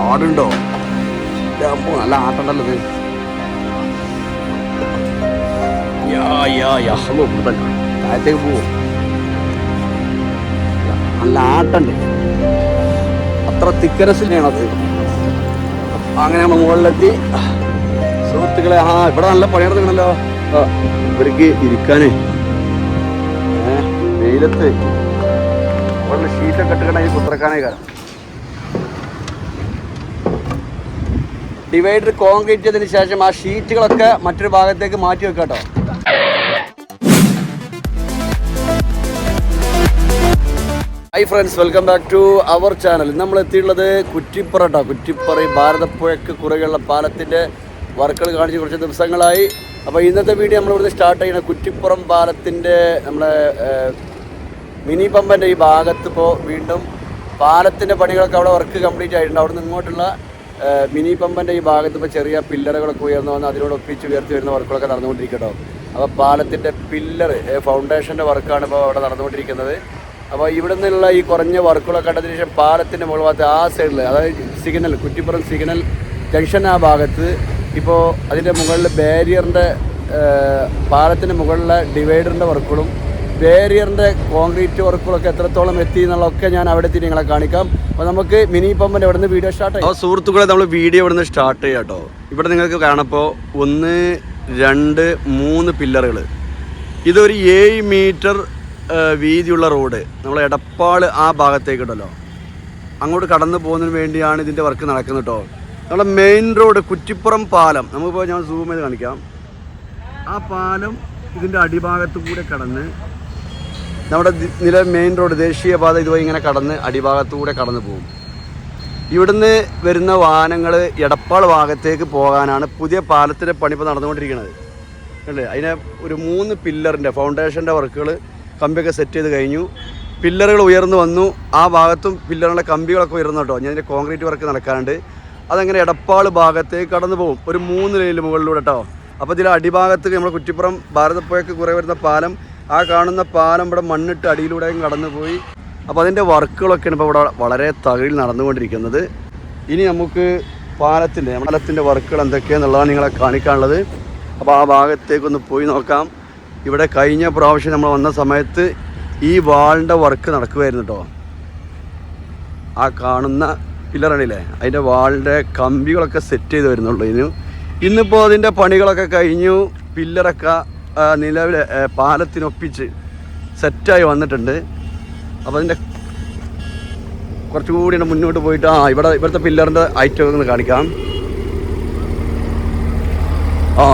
ആടുണ്ടോ? നല്ല ആട്ടുണ്ടല്ലോ നല്ല ആട്ടുണ്ട്. അത്ര തിക്കനസിലാണത് അങ്ങനെ നമ്മൾ മുകളിലെത്തി. സുഹൃത്തുക്കളെ ആ ഇവിടെ നല്ല പണിയെടുക്കണല്ലോ ആ, ഇവർക്ക് ഇരിക്കാനേ. വെയിലത്ത്. മുകളിൽ ഷീറ്റൊക്കെ ഈ കുത്തിറക്കാനേ കാരണം ഡിവൈഡർ കോൺക്രീറ്റ് ചെയ്തതിന് ശേഷം ആ ഷീറ്റുകളൊക്കെ മറ്റൊരു ഭാഗത്തേക്ക് മാറ്റി വെക്കാം കേട്ടോ. Hi friends welcome back to our channel നമ്മൾ എത്തിയിട്ടുള്ളത് കുറ്റിപ്പുറ കേട്ടോ കുറ്റിപ്പുറ ഭാരതപ്പുഴക്ക് കുറുകെയുള്ള പാലത്തിന്റെ വർക്കുകൾ കാണിച്ച് കുറച്ച് ദിവസങ്ങളായി. അപ്പോൾ ഇന്നത്തെ വീഡിയോ നമ്മൾ ഇവിടുന്ന് സ്റ്റാർട്ട് ചെയ്യുന്ന കുറ്റിപ്പുറം പാലത്തിന്റെ നമ്മളെ മിനി പമ്പന്റെ ഈ ഭാഗത്ത് ഇപ്പോൾ വീണ്ടും പാലത്തിന്റെ പണികളൊക്കെ അവിടെ വർക്ക് കംപ്ലീറ്റ് ആയിട്ടുണ്ട്. അവിടെ നിന്ന് ഇങ്ങോട്ടുള്ള മിനി പമ്പന്റെ ഈ ഭാഗത്ത് ഇപ്പോൾ ചെറിയ പില്ലറുകളൊക്കെ ഉയർന്നു വന്ന് അതിനോട് ഒപ്പിച്ച് ഉയർത്തി വരുന്ന വർക്കുകളൊക്കെ നടന്നുകൊണ്ടിരിക്കട്ടോ. അപ്പോൾ പാലത്തിന്റെ പില്ലർ ഫൗണ്ടേഷന്റെ വർക്കാണ് ഇപ്പോൾ അവിടെ നടന്നുകൊണ്ടിരിക്കുന്നത്. അപ്പോൾ ഇവിടെ നിന്നുള്ള ഈ കുറഞ്ഞ വർക്കുകളൊക്കെ കണ്ടതിന് ശേഷം പാലത്തിന്റെ മുകൾ ഭാഗത്ത് ആ സൈഡിൽ അതായത് സിഗ്നൽ കുറ്റിപ്പുറം സിഗ്നൽ ജംഗ്ഷൻ ആ ഭാഗത്ത് ഇപ്പോൾ അതിന്റെ മുകളിൽ ബാരിയറിന്റെ പാലത്തിന്റെ മുകളിലെ ഡിവൈഡറിന്റെ വർക്കുകളും ബാരിയറിന്റെ കോൺക്രീറ്റ് വർക്കുകളൊക്കെ എത്രത്തോളം എത്തി എന്നുള്ളതൊക്കെ ഞാൻ അവിടെ എത്തി നിങ്ങളെ കാണിക്കാം. അപ്പോൾ നമുക്ക് മിനി പമ്പിന്റെ ഇവിടുന്ന് വീഡിയോ സ്റ്റാർട്ട് ചെയ്യാം. സുഹൃത്തുക്കളെ നമ്മൾ വീഡിയോ ഇവിടെ നിന്ന് സ്റ്റാർട്ട് ചെയ്യാം കേട്ടോ. ഇവിടെ നിങ്ങൾക്ക് കാണപ്പോൾ ഒന്ന് രണ്ട് മൂന്ന് പില്ലറുകൾ ഇതൊരു ഏഴ് മീറ്റർ വീതിയുള്ള റോഡ്. നമ്മൾ എടപ്പാൾ ആ ഭാഗത്തേക്ക് ഉണ്ടല്ലോ അങ്ങോട്ട് കടന്നു പോകുന്നതിന് വേണ്ടിയാണ് ഇതിന്റെ വർക്ക് നടക്കുന്നത് കേട്ടോ. നമ്മുടെ മെയിൻ റോഡ് കുറ്റിപ്പുറം പാലം. നമുക്കിപ്പോൾ ഞാൻ സൂം ചെയ്ത് കാണിക്കാം. ആ പാലം ഇതിന്റെ അടിഭാഗത്ത് കൂടെ കടന്ന് നമ്മുടെ നില മെയിൻ റോഡ് ദേശീയപാത ഇതുവഴി ഇങ്ങനെ കടന്ന് അടിഭാഗത്തൂടെ കടന്നു പോകും. ഇവിടുന്ന് വരുന്ന വാഹനങ്ങൾ എടപ്പാൾ ഭാഗത്തേക്ക് പോകാനാണ് പുതിയ പാലത്തിന്റെ പണി നടന്നുകൊണ്ടിരിക്കുന്നത്. അല്ലേ? അതിനെ ഒരു മൂന്ന് പില്ലറിന്റെ ഫൗണ്ടേഷന്റെ വർക്കുകൾ കമ്പിയൊക്കെ സെറ്റ് ചെയ്ത് കഴിഞ്ഞു. പില്ലറുകൾ ഉയർന്നു വന്നു. ആ ഭാഗത്തും പില്ലറിന്റെ കമ്പികളൊക്കെ ഉയർന്നു കേട്ടോ. ഞാൻ ഇതിന്റെ കോൺക്രീറ്റ് വർക്ക് നടക്കാറുണ്ട് അതങ്ങനെ എടപ്പാൾ ഭാഗത്തേക്ക് കടന്നു പോകും. ഒരു മൂന്ന് ലൈനിൽ മുകളിലൂടെ കേട്ടോ അപ്പോൾ ഇതിൽ അടിഭാഗത്ത് നമ്മൾ കുറ്റിപ്പുറം ഭാരതപ്പുഴയ്ക്ക് കുറേ വരുന്ന പാലം ആ കാണുന്ന പാലം ഇവിടെ മണ്ണിട്ട് അടിയിലൂടെയും കടന്നു പോയി അപ്പോൾ അതിന്റെ വർക്കുകളൊക്കെയാണ് ഇപ്പോൾ ഇവിടെ വളരെ തകഴിൽ നടന്നുകൊണ്ടിരിക്കുന്നത്. ഇനി നമുക്ക് പാലത്തിന്റെ പാലത്തിന്റെ വർക്കുകൾ എന്തൊക്കെയാണെന്നുള്ളതാണ് നിങ്ങളെ കാണിക്കാനുള്ളത്. അപ്പോൾ ആ ഭാഗത്തേക്കൊന്ന് പോയി നോക്കാം. ഇവിടെ കഴിഞ്ഞ പ്രാവശ്യം നമ്മൾ വന്ന സമയത്ത് ഈ വാളിന്റെ വർക്ക് നടക്കുമായിരുന്നു കേട്ടോ ആ കാണുന്ന പില്ലറണില്ലേ അതിന്റെ വാളിന്റെ കമ്പികളൊക്കെ സെറ്റ് ചെയ്ത് വരുന്നുള്ളൂ ഇതിന് ഇന്നിപ്പോൾ അതിന്റെ പണികളൊക്കെ കഴിഞ്ഞു. പില്ലറൊക്കെ നിലവിലെ പാലത്തിനൊപ്പിച്ച് സെറ്റായി വന്നിട്ടുണ്ട്. അപ്പോൾ അതിന്റെ കുറച്ചുകൂടി മുന്നോട്ട് പോയിട്ട് ആ ഇവിടെ ഇവിടുത്തെ പില്ലറിന്റെ ഐറ്റം ഒന്ന് കാണിക്കാം. ആ.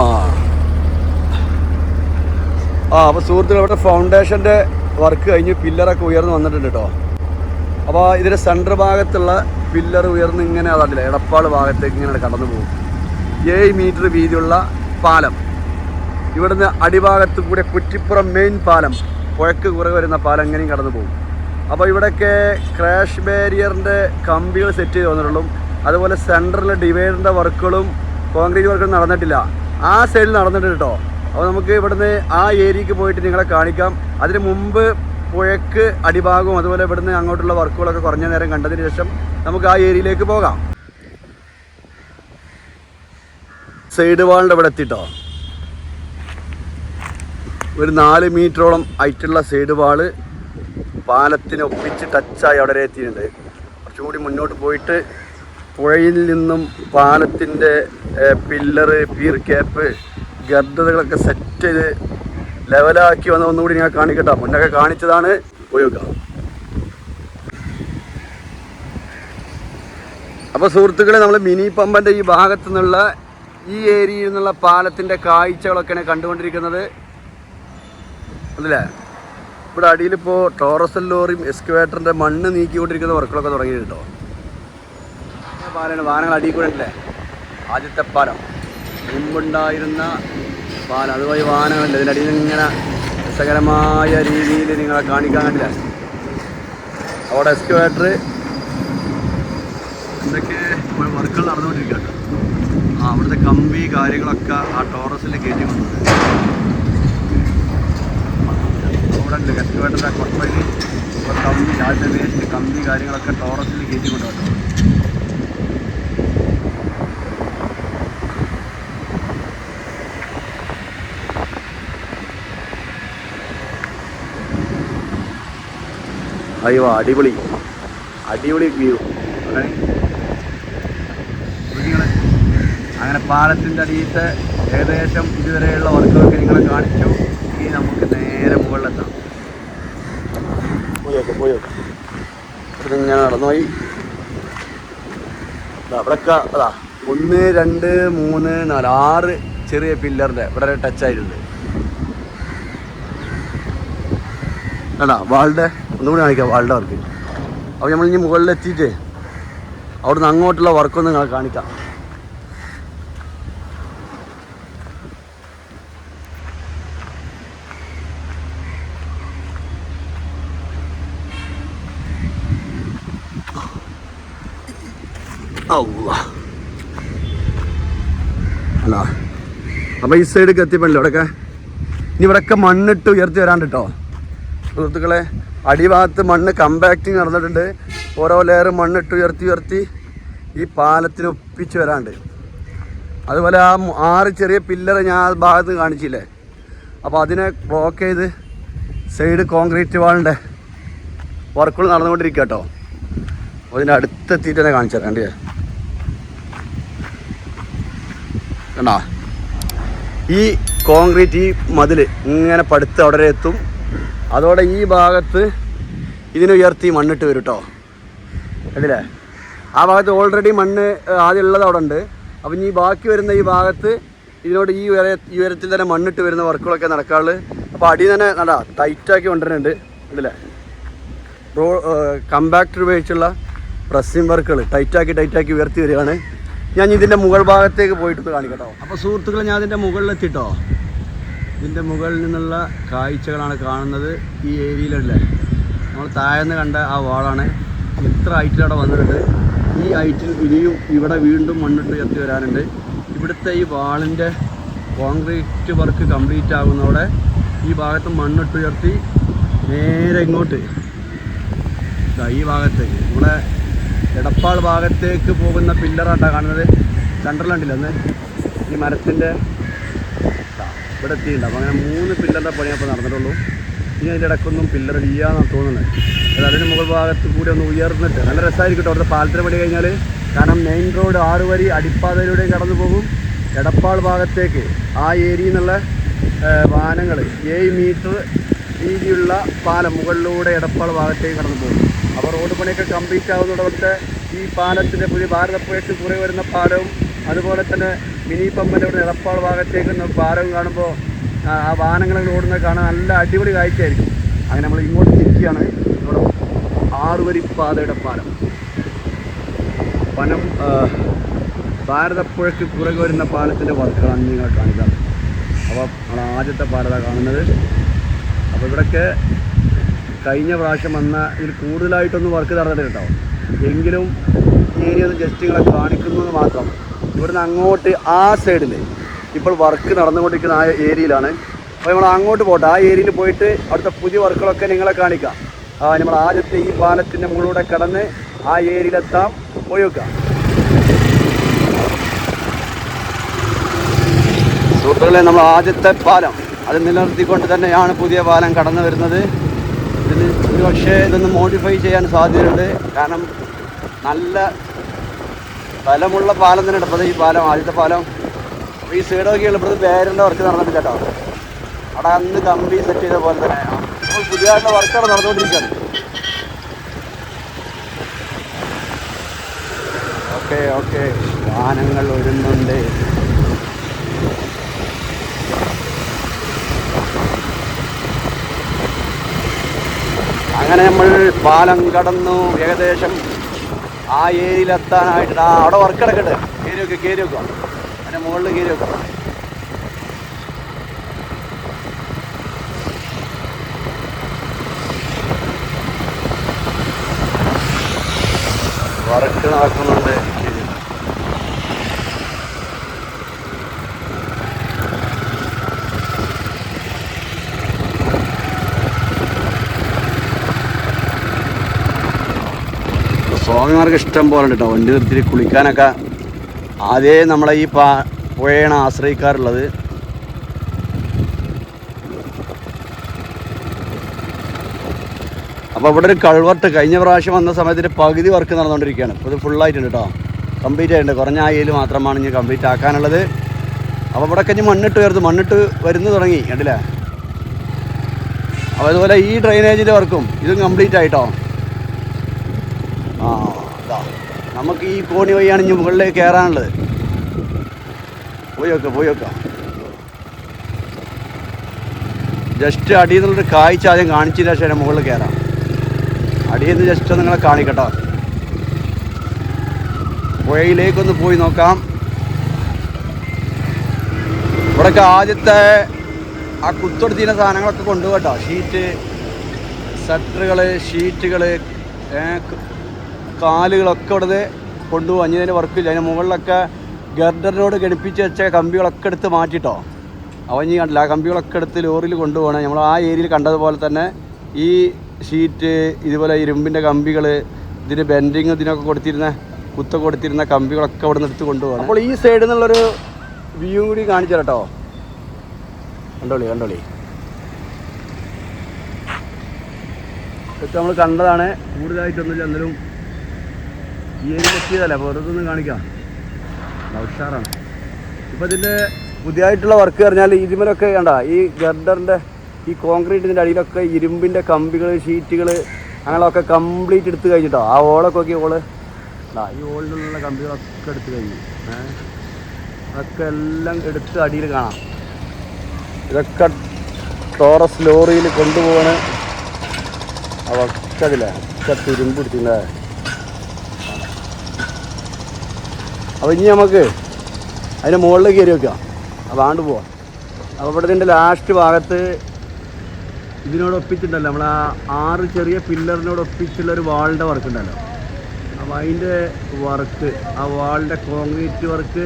ആ അപ്പോൾ സുഹൃത്തുക്കൾ ഇവിടെ ഫൗണ്ടേഷന്റെ വർക്ക് കഴിഞ്ഞ് പില്ലറൊക്കെ ഉയർന്നു വന്നിട്ടുണ്ട് കേട്ടോ അപ്പോൾ ഇതിന്റെ സെന്റർ ഭാഗത്തുള്ള പില്ലർ ഉയർന്ന് ഇങ്ങനെ അതല്ല എടപ്പാൾ ഭാഗത്തേക്ക് ഇങ്ങനെ കടന്നു പോകും. ഏഴ് മീറ്റർ വീതിയുള്ള പാലം. ഇവിടുന്ന് അടിഭാഗത്ത് കൂടെ കുറ്റിപ്പുറം മെയിൻ പാലം. പുഴക്ക് കുറേ വരുന്ന പാലം എങ്ങനെയും കടന്നു പോകും. അപ്പോൾ ഇവിടെയൊക്കെ ക്രാഷ് ബാരിയറിന്റെ കമ്പികൾ സെറ്റ് ചെയ്ത് വന്നിട്ടുള്ളൂ. അതുപോലെ സെന്ററിലെ ഡിവൈഡറിന്റെ വർക്കുകളും കോൺക്രീറ്റ് വർക്കുകളും നടന്നിട്ടില്ല. ആ സൈഡിൽ നടന്നിട്ടുണ്ട് കേട്ടോ അപ്പോൾ നമുക്ക് ഇവിടുന്ന് ആ ഏരിയക്ക് പോയിട്ട് നിങ്ങളെ കാണിക്കാം. അതിന് മുമ്പ് പുഴക്ക് അടിഭാഗവും അതുപോലെ ഇവിടുന്ന് അങ്ങോട്ടുള്ള വർക്കുകളൊക്കെ കുറഞ്ഞ നേരം കണ്ടതിന് ശേഷം നമുക്ക് ആ ഏരിയയിലേക്ക് പോകാം. സൈഡ് വാളിന്റെ ഇവിടെ എത്തിട്ടോ ഒരു നാല് മീറ്ററോളം ഹൈറ്റുള്ള സൈഡ് വാൾ പാലത്തിന് ഒപ്പിച്ച് ടച്ചായി അവിടെ എത്തിയിട്ടുണ്ട്. കുറച്ചും കൂടി മുന്നോട്ട് പോയിട്ട് പുഴയിൽ നിന്നും പാലത്തിന്റെ പില്ലറ് പീർ ക്യാപ്പ് ഗർഭതകളൊക്കെ സെറ്റ് ചെയ്ത് ലെവലാക്കി വന്ന ഒന്നുകൂടി ഞാൻ കാണിക്കട്ടോ. മുന്നൊക്കെ കാണിച്ചതാണ് ഉപയോഗിക്കാം അപ്പോൾ സുഹൃത്തുക്കളെ നമ്മൾ മിനി പമ്പന്റെ ഈ ഭാഗത്തു നിന്നുള്ള ഈ ഏരിയയിൽ നിന്നുള്ള പാലത്തിന്റെ കാഴ്ചകളൊക്കെയാണ് കണ്ടുകൊണ്ടിരിക്കുന്നത്. അതല്ലേ ഇവിടെ അടിയിലിപ്പോൾ ടോറസൽ ലോറിയും എക്സ്കവേറ്ററിന്റെ മണ്ണ് നീക്കിക്കൊണ്ടിരിക്കുന്ന വർക്കുകളൊക്കെ തുടങ്ങിയിട്ടുണ്ടോ പാലാണ് വാഹനങ്ങൾ അടിയിൽ കൂടെ അല്ലേ ആദ്യത്തെ പാലം. മുമ്പുണ്ടായിരുന്ന പാലം. അതുപോലെ വാഹനങ്ങളുണ്ട്. ഇതിന്റെ അടിയിൽ ഇങ്ങനെ രസകരമായ രീതിയിൽ നിങ്ങളെ കാണിക്കാൻ കണ്ടില്ല. അവിടെ എക്സ്കവേറ്റർ എന്തൊക്കെ വർക്കുകൾ നടന്നുകൊണ്ടിരിക്കുകയാണ്. ആ അവിടുത്തെ കമ്പി കാര്യങ്ങളൊക്കെ ആ ടോറസിൽ കയറ്റി കൊണ്ടുവരുന്നത് ഇവിടെ ഉണ്ട് എക്സ്കവേറ്റർ കുറച്ചുപേര് ഇപ്പോൾ കമ്പി ആദ്യത്തെ വേസ്റ്റ് കമ്പി കാര്യങ്ങളൊക്കെ ടോറസിൽ കയറ്റി കൊണ്ടുപോകും അയ്യോ അടിപൊളി. അടിപൊളി വ്യൂ അങ്ങനെ അങ്ങനെ പാലത്തിന്റെ അടിയിലത്തെ ഏകദേശം ഇതുവരെയുള്ള വർക്കുകളൊക്കെ നിങ്ങളെ കാണിച്ചു. പോയോക്കെ പോയോക്കെ ഞാൻ നടന്നുപോയി അവിടെയൊക്കെ അതാ ഒന്ന് രണ്ട് മൂന്ന് നാല് ആറ് ചെറിയ പില്ലറിന്റെ ഇവിടെ ടച്ച് ആയിട്ടുണ്ട്. അല്ല വാളുടെ ഒന്നുകൂടി കാണിക്കാം വാളുടെ വർക്ക്. അപ്പോൾ നമ്മൾ ഇനി മുകളിലെത്തിയിട്ട് അവിടുന്ന് അങ്ങോട്ടുള്ള വർക്കൊന്നും കാണിക്കാം. അല്ല അപ്പോൾ ഈ സൈഡിലേക്ക് എത്തിപ്പല്ലോ ഇവിടെയൊക്കെ ഇനി ഇവിടെയൊക്കെ മണ്ണിട്ട് ഉയർത്തി വരാണ്ട് കേട്ടോ സുഹൃത്തുക്കളെ അടിഭാഗത്ത് മണ്ണ് കമ്പാക്റ്റിങ് നടന്നിട്ടുണ്ട്. ഓരോ ലെയർ മണ്ണിട്ട് ഉയർത്തി ഉയർത്തി ഈ പാലത്തിന് ഒപ്പിച്ച് വരാണ്ട്. അതുപോലെ ആ ആറ് ചെറിയ പില്ലർ ഞാൻ ആ ഭാഗത്ത് കാണിച്ചില്ലേ? അപ്പോൾ അതിനെ ബ്ലോക്ക് ചെയ്ത് സൈഡ് കോൺക്രീറ്റ് വാളിന്റെ വർക്കുകൾ നടന്നുകൊണ്ടിരിക്കുക കേട്ടോ അപ്പോൾ ഇതിന്റെ അടുത്തെത്തിയിട്ട് തന്നെ കാണിച്ചു തരാം കണ്ടില്ലേ? കണ്ടാ? ഈ കോൺക്രീറ്റ് ഈ മതിൽ ഇങ്ങനെ പടുത്ത് അവിടെ എത്തും. അതോടെ ഈ ഭാഗത്ത് ഇതിനെ ഉയർത്തി മണ്ണിട്ട് വരും കേട്ടോ കണ്ടില്ലേ? ആ ഭാഗത്ത് ഓൾറെഡി മണ്ണ് ആദ്യം ഉള്ളത് അവിടെ ഉണ്ട്. അപ്പം ഈ ബാക്കി വരുന്ന ഈ ഭാഗത്ത് ഇതിനോട് ഈ ഉയര ഈ ഉയരത്തിൽ തന്നെ മണ്ണിട്ട് വരുന്ന വർക്കുകളൊക്കെ നടക്കാറുള്ളത് അപ്പോൾ അടി തന്നെ നടാ ടൈറ്റാക്കി കൊണ്ടുവരുന്നുണ്ട്. കണ്ടില്ലേ? റോ കമ്പാക്ടർ ഉപയോഗിച്ചുള്ള പ്രസ്സിംഗ് വർക്കുകൾ ടൈറ്റാക്കി ടൈറ്റാക്കി ഉയർത്തി വരികയാണ്. ഞാൻ ഇതിന്റെ മുകൾ ഭാഗത്തേക്ക് പോയിട്ട് കാണിക്കട്ടോ. അപ്പോൾ സുഹൃത്തുക്കളെ ഞാൻ ഇതിന്റെ മുകളിലെത്തിട്ടോ? ഇതിന്റെ മുകളിൽ നിന്നുള്ള കാഴ്ചകളാണ് കാണുന്നത് ഈ ഏരിയയിലല്ലേ? നമ്മൾ താഴെന്ന് കണ്ട ആ വാളാണ് ഇത്ര ഹൈറ്റിൽ അവിടെ വന്നിട്ടുണ്ട്. ഈ ഹൈറ്റിൽ ഇനിയും ഇവിടെ വീണ്ടും മണ്ണിട്ട് ഉയർത്തി വരാനുണ്ട്. ഇവിടുത്തെ ഈ വാളിന്റെ കോൺക്രീറ്റ് വർക്ക് കംപ്ലീറ്റ് ആകുന്നതോടെ ഈ ഭാഗത്ത് മണ്ണിട്ട് ഉയർത്തി നേരെ ഇങ്ങോട്ട്. ഈ ഭാഗത്തേക്ക്. നമ്മുടെ എടപ്പാൾ ഭാഗത്തേക്ക് പോകുന്ന പില്ലറാട്ടാണ് കാണുന്നത്. സെൻട്രലുണ്ടല്ലോ അന്ന്? ഈ മരത്തിന്റെ ഇവിടെ എത്തിയിട്ടുണ്ട്. അപ്പോൾ അങ്ങനെ മൂന്ന് പില്ലറിന്റെ പണി അപ്പോൾ നടന്നിട്ടുള്ളൂ. ഇനി അതിന്റെ ഇടയ്ക്കൊന്നും പില്ലർ ഇല്ലാന്നാണ് തോന്നുന്നത്. അത് അതിന് മുകൾ ഭാഗത്ത് കൂടി ഒന്ന് ഉയർന്നിട്ട് നല്ല രസമായിരിക്കും അവിടുത്തെ പാലത്തിന് പണി കഴിഞ്ഞാൽ കാരണം മെയിൻ റോഡ് ആറ് വരി അടിപ്പാതയിലൂടെയും കടന്നു പോകും. എടപ്പാൾ ഭാഗത്തേക്ക് ആ ഏരിയയിൽ നിന്നുള്ള വാഹനങ്ങൾ ഏഴ് മീറ്റർ വീതിയുള്ള പാലം മുകളിലൂടെ എടപ്പാൾ ഭാഗത്തേക്ക് കടന്നു പോകും. അപ്പോൾ റോഡ് പണിയൊക്കെ കംപ്ലീറ്റ് ആവുന്നതോടൊപ്പം ഈ പാലത്തിന്റെ പുതിയ ഭാരതപ്പുഴയ്ക്ക് കുറെ വരുന്ന പാലവും അതുപോലെ തന്നെ മിനി പമ്പന്റെ ഇവിടെ എടപ്പാൾ ഭാഗത്തേക്ക് പാലവും കാണുമ്പോൾ ആ വാഹനങ്ങളൊക്കെ ഓടുന്നത് കാണാൻ നല്ല അടിപൊളി കാഴ്ചയായിരിക്കും. അങ്ങനെ നമ്മൾ ഇങ്ങോട്ട് തിരിക്കുകയാണ്. ഇവിടെ ആറുവരി പാതയുടെ പാലം പനം ഭാരതപ്പുഴയ്ക്ക് പുറകെ വരുന്ന പാലത്തിന്റെ വർക്കുകളാണ് നിങ്ങൾ കാണിക്കാം അപ്പോൾ നമ്മൾ ആദ്യത്തെ പാലതാണ് കാണുന്നത്. അപ്പോൾ ഇവിടെയൊക്കെ കഴിഞ്ഞ പ്രാവശ്യം വന്ന ഇതിൽ കൂടുതലായിട്ടൊന്നും വർക്ക് നടന്നിട്ടില്ല കേട്ടോ. എങ്കിലും ഏരിയ ഒന്ന് ജസ്റ്റ് നിങ്ങളെ കാണിക്കുന്നു മാത്രം. ഇവിടുന്ന് അങ്ങോട്ട് ആ സൈഡിൽ ഇപ്പോൾ വർക്ക് നടന്നുകൊണ്ടിരിക്കുന്ന ആ ഏരിയയിലാണ്. അപ്പോൾ നമ്മൾ അങ്ങോട്ട് പോട്ടെ. ആ ഏരിയയിൽ പോയിട്ട് അവിടുത്തെ പുതിയ വർക്കുകളൊക്കെ നിങ്ങളെ കാണിക്കാം. ആ നമ്മൾ ആദ്യത്തെ ഈ പാലത്തിന്റെ മുകളിലൂടെ കടന്ന് ആ ഏരിയയിലെത്താം പോയി വെക്കാം സുഹൃത്തുക്കളെ നമ്മൾ ആദ്യത്തെ പാലം. അത് നിലനിർത്തിക്കൊണ്ട് തന്നെയാണ് പുതിയ പാലം കടന്നു വരുന്നത്. ഇതിന് ഒരുപക്ഷേ ഇതൊന്ന് മോഡിഫൈ ചെയ്യാൻ സാധ്യതയുണ്ട്. കാരണം നല്ല ബലമുള്ള പാലം തന്നെ എടുപ്പത് ഈ പാലം ആദ്യത്തെ പാലം. അപ്പോൾ ഈ സൈഡൊക്കെ എളുപ്പത് ബാരിന്റെ വർക്ക് നടന്നിട്ടില്ല കേട്ടോ. അവിടെ അന്ന് കമ്പി സെറ്റ് ചെയ്ത പോലെ തന്നെ. ഇപ്പോൾ പുതിയതായിട്ടുള്ള വർക്കാണ് നടന്നുകൊണ്ടിരിക്കുകയാണ്. ഓക്കെ ഓക്കെ വാഹനങ്ങൾ വരുന്നുണ്ട്. അങ്ങനെ നമ്മൾ പാലം കടന്നു. ഏകദേശം ആ ഏരിയയിലെത്താനായിട്ട് ആ അവിടെ വർക്ക് കിടക്കട്ടെ കയറി വെക്കുക കയറി വെക്കുക അതിന്റെ മുകളിൽ കയറി വെക്കുക വർക്ക് നടക്കുന്നുണ്ട്. സ്വാമിമാർക്ക് ഇഷ്ടം പോലെ ഉണ്ട് കേട്ടോ വണ്ടി നിർത്തി കുളിക്കാനൊക്കെ അതേ നമ്മളെ ഈ പാ പുഴയാണ് ആശ്രയിക്കാറുള്ളത്. അപ്പോൾ ഇവിടെ ഒരു കൾവർട്ട് കഴിഞ്ഞ പ്രാവശ്യം വന്ന സമയത്തിന്റെ പകുതി വർക്ക് നടന്നുകൊണ്ടിരിക്കുകയാണ് ഇപ്പോൾ ഇത് ഫുള്ളായിട്ടുണ്ട് കേട്ടോ കംപ്ലീറ്റ് ആയിട്ടുണ്ട്. കുറഞ്ഞ ആയയിൽ മാത്രമാണ് ഇനി കംപ്ലീറ്റ് ആക്കാനുള്ളത്. അപ്പോൾ ഇവിടെ കഴിഞ്ഞ് മണ്ണിട്ട് ഉയർത്ത് മണ്ണിട്ട് വരുന്നു തുടങ്ങി. കണ്ടില്ലേ? അപ്പോൾ അതുപോലെ ഈ ഡ്രെയിനേജിന്റെ വർക്കും ഇതും കംപ്ലീറ്റ് ആയിട്ടോ ആ ഇതാ നമുക്ക് ഈ കോണി വഴിയാണ് ഇനി മുകളിലേക്ക് കയറാനുള്ളത്. പോയി വെക്കാം പോയി വെക്കാം ജസ്റ്റ് അടിയിൽ നിന്നുള്ളൊരു കാഴ്ച ആദ്യം കാണിച്ചതിന് ശേഷം മുകളിൽ കയറാം. അടിയിൽ നിന്ന് ജസ്റ്റ് നിങ്ങളെ കാണിക്കട്ടോ. പുഴയിലേക്കൊന്ന് പോയി നോക്കാം. ഇവിടെയൊക്കെ ആദ്യത്തെ ആ കുത്തൊടുത്തിന സാധനങ്ങളൊക്കെ കൊണ്ടുപോകട്ടോ. ഷീറ്റ് ഷട്ടറുകൾ ഷീറ്റുകൾ കാലുകളൊക്കെ ഇവിടെ കൊണ്ടുപോകും. അഞ്ഞതിന് വർക്കില്ല അതിന് മുകളിലൊക്കെ ഗർഡറിനോട് ഘടിപ്പിച്ച് വെച്ച കമ്പികളൊക്കെ എടുത്ത് മാറ്റിട്ടോ. ഇനി കണ്ടില്ല. ആ കമ്പികളൊക്കെ എടുത്ത് ലോറിയിൽ കൊണ്ടുപോകണം. നമ്മൾ ആ ഏരിയയിൽ കണ്ടതുപോലെ തന്നെ ഈ ഷീറ്റ് ഇതുപോലെ ഇരുമ്പിന്റെ കമ്പികൾ ഇതിന് ബെൻഡിങ് ഇതിനൊക്കെ കൊടുത്തിരുന്ന കുത്ത കൊടുത്തിരുന്ന കമ്പികളൊക്കെ അവിടെ നിന്ന് എടുത്ത് കൊണ്ടുപോകണം. അപ്പോൾ ഈ സൈഡിൽ നിന്നുള്ളൊരു വ്യൂ കൂടി കാണിച്ചു കേട്ടോ കണ്ടോളി കണ്ടോളി. ഇതൊക്കെ നമ്മൾ കണ്ടതാണ്. കൂടുതലായിട്ടൊന്നുമില്ല. എന്നാലും ഈ ഏരിയ ഓരോ ഒന്ന് കാണിക്കാം. ഉഷാറാണ്. ഇപ്പം ഇതിന്റെ പുതിയതായിട്ടുള്ള വർക്ക് പറഞ്ഞാൽ ഇതിമലൊക്കെ കണ്ട? ഈ ഗർഡറിന്റെ ഈ കോൺക്രീറ്റിന്റെ അടിയിലൊക്കെ ഇരുമ്പിന്റെ കമ്പികൾ ഷീറ്റുകൾ അങ്ങനെയൊക്കെ കംപ്ലീറ്റ് എടുത്ത് കഴിഞ്ഞിട്ടോ? ആ ഓളൊക്കെ നോക്കി ഓൾ. ഈ ഓളിലുള്ള കമ്പികളൊക്കെ എടുത്ത് കഴിഞ്ഞു. അതൊക്കെ എല്ലാം എടുത്ത് അടിയിൽ കാണാം. ഇതൊക്കെ ടോറസ് ലോറിയിൽ കൊണ്ടുപോകണ അവർക്ക് അതില്ലേ ഒക്കെ തുരുമ്പ് അപ്പോൾ ഇനി നമുക്ക് അതിന്റെ മുകളിൽ കയറി വെക്കാം. അപ്പോൾ ആണ്ട് പോവാം. അപ്പോൾ ഇവിടെ ഇതിന്റെ ലാസ്റ്റ് ഭാഗത്ത് ഇതിനോട് ഒപ്പിച്ചിട്ടുണ്ടല്ലോ നമ്മൾ ആ ആറ് ചെറിയ പില്ലറിനോട് ഒപ്പിച്ചുള്ള ഒരു വാളിന്റെ വർക്ക് ഉണ്ടല്ലോ. അപ്പോൾ അതിന്റെ വർക്ക് ആ വാളിന്റെ കോൺക്രീറ്റ് വർക്ക്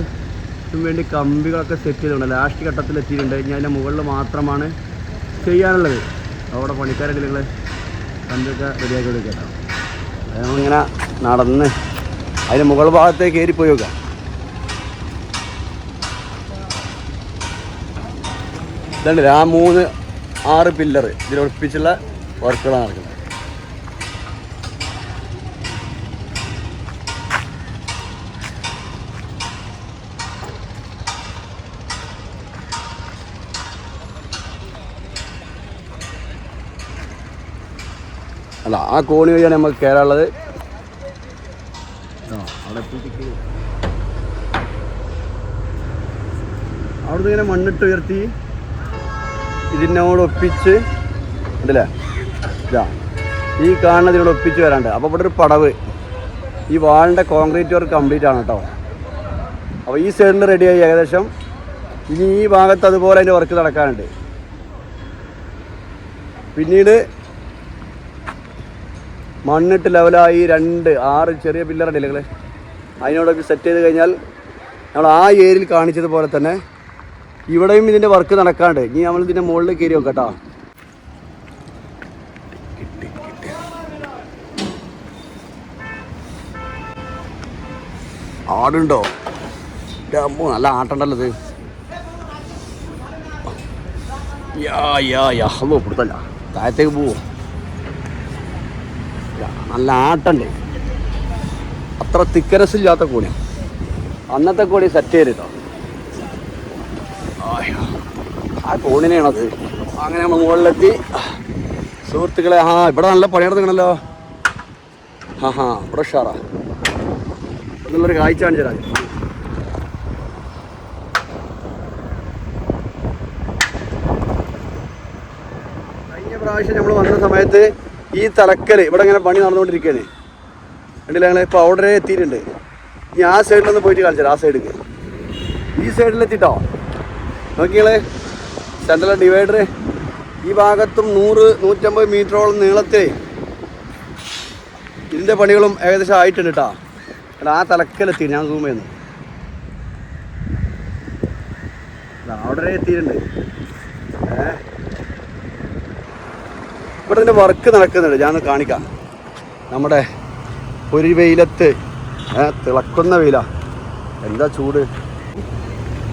വേണ്ടി കമ്പികളൊക്കെ സെറ്റ് ചെയ്തിട്ടുണ്ട്. ലാസ്റ്റ് ഘട്ടത്തിൽ എത്തിയിട്ടുണ്ട്. ഇനി അതിന്റെ മുകളിൽ മാത്രമാണ് ചെയ്യാനുള്ളത്. അവിടെ പണിക്കാരൊക്കെ നിങ്ങൾ കമ്പൊക്കെ റെഡിയാക്കി കൊടുക്കട്ടോ അത് നമ്മളിങ്ങനെ നടന്ന് അതിന്റെ മുകൾ ഭാഗത്തേക്ക് കയറി പോയി നോക്കാം. ഇതുണ്ട് ആ മൂന്ന് ആറ് പില്ലർ ഇതിൽ ഇതിലൊപ്പിച്ചുള്ള വർക്കുകളാണ് നടക്കുന്നത്. അല്ല ആ കോണി വഴിയാണ് നമ്മൾ കയറാനുള്ളത്. അവിടെ ഇങ്ങനെ മണ്ണിട്ട് ഉയർത്തി. ഇതിനോട് ഒപ്പിച്ച് ഉണ്ടല്ലേ ഇതാ ഈ കാണുന്നതിനോട് ഒപ്പിച്ച് വരാണ്ട്. അപ്പോൾ ഇവിടെ ഒരു പടവ്. ഈ വാളിന്റെ കോൺക്രീറ്റ് വർക്ക് കംപ്ലീറ്റ് ആണ് കേട്ടോ അപ്പോൾ ഈ സൈഡിൽ റെഡിയായി ഏകദേശം. ഇനി ഈ ഭാഗത്ത് അതുപോലെ അതിന്റെ വർക്ക് നടക്കാനുണ്ട്. പിന്നീട് മണ്ണിട്ട് ലെവലായി രണ്ട് ആറ് ചെറിയ പില്ലറുണ്ട് ഇല്ലകൾ അതിനോടൊക്കെ സെറ്റ് ചെയ്ത് കഴിഞ്ഞാൽ നമ്മൾ ആ ഏരിയയിൽ കാണിച്ചതുപോലെ തന്നെ ഇവിടെയും ഇതിന്റെ വർക്ക് നടക്കാണ്ട്. ഇനി നമ്മൾ ഇതിന്റെ മുകളിൽ കയറി നോക്കട്ടോ ആടുണ്ടോ? നല്ല ആട്ടുണ്ടല്ലോ ഇത്. യാ യാ യാ. ഹലോ താഴത്തേക്ക് പോവോ. നല്ല ആട്ടുണ്ട്. അത്ര തിക്കനസ് ഇല്ലാത്ത കൂടിയാണ് അന്നത്തെ കോണി സെറ്റ് ചെയ്തിട്ടോ. ആ കോണിനെയാണത് അങ്ങനെ നമ്മൾ മുകളിലെത്തി. സുഹൃത്തുക്കളെ ആ ഇവിടെ നല്ല പണിയെടുത്തുണ്ടല്ലോ ആ ഹാ ഇവിടെ ഉഷാറാ. എന്നുള്ളൊരു കാഴ്ച കാണിച്ചു കഴിഞ്ഞ പ്രാവശ്യം നമ്മൾ വന്ന സമയത്ത് ഈ തലക്കൽ ഇവിടെ ഇങ്ങനെ പണി നടന്നുകൊണ്ടിരിക്കുകയാണ്. കണ്ടില്ല ഞങ്ങൾ ഇപ്പോൾ അവിടെ എത്തിയിട്ടുണ്ട്. ഇനി ആ സൈഡിലൊന്ന് പോയിട്ട് കാണിച്ചു തരാം ആ സൈഡിൽ ഈ സൈഡിലെത്തിട്ടോ നോക്കിയാളെ സെൻട്രൽ ഡിവൈഡർ ഈ ഭാഗത്തും നൂറ് നൂറ്റമ്പത് മീറ്ററോളം നീളത്തിൽ ഇതിന്റെ പണികളും ഏകദേശം ആയിട്ടുണ്ട് കേട്ടോ ആ തലക്കലെത്തി ഞാൻ സൂം ചെയ്യുന്നു. അവിടെ എത്തിയിട്ടുണ്ട്. ഏ? ഇവിടെ ഇതിന്റെ വർക്ക് നടക്കുന്നുണ്ട്. ഞാനൊന്ന് കാണിക്കാം. നമ്മുടെ ഒരു വെയിലത്ത് തിളക്കുന്ന വെയിലാ. എന്താ ചൂട്?